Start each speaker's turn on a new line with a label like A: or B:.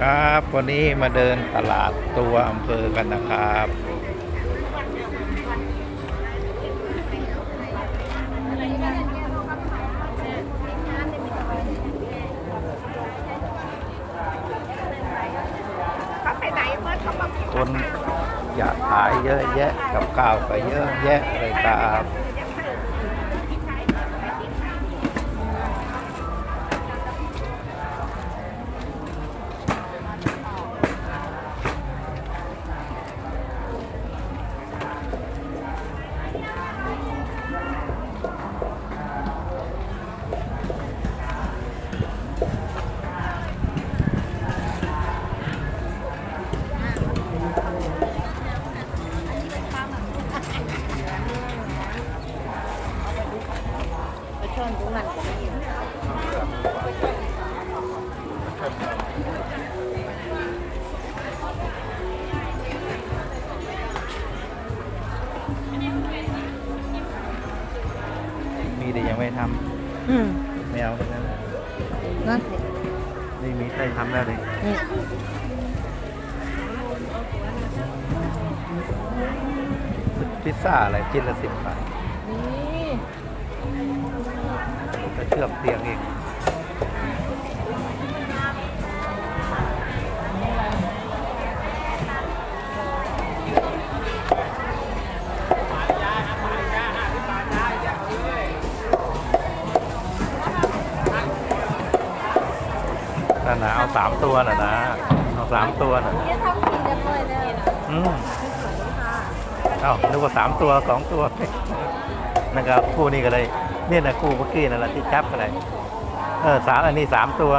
A: ครับ วันนี้มาเดินตลาดตัวอำเภอกันนะครับ คนอยากขายเยอะแยะกับข้าวก็เยอะแยะเลยครับ
B: ไปชนตรงนั้นก็ไม่อยู่
A: มีแต่ยังไม่ท
B: อืมำ
A: ไม่เอาทั้งนั้น
B: นั่น
A: นี่มีใครทำแล้วเลย
B: นี่
A: พิซซ่าอะไรชิ้นละสิบบาท
B: นี่
A: ก็ เชื่อมเตียงเองน่ะนะเอาสามตัวน่ะนะ เอาสามตัวน่ะ
B: นี่ทำสีเรียบร้อยแล้ว
A: อืมเอ้านึกว่าสามตัวสองตัว นะครับคู่นี้ก็เลย เนี่ยนะคู่เมื่อกี้นั่นแหละที่จับอะไรเออสามอันนี้สามตัว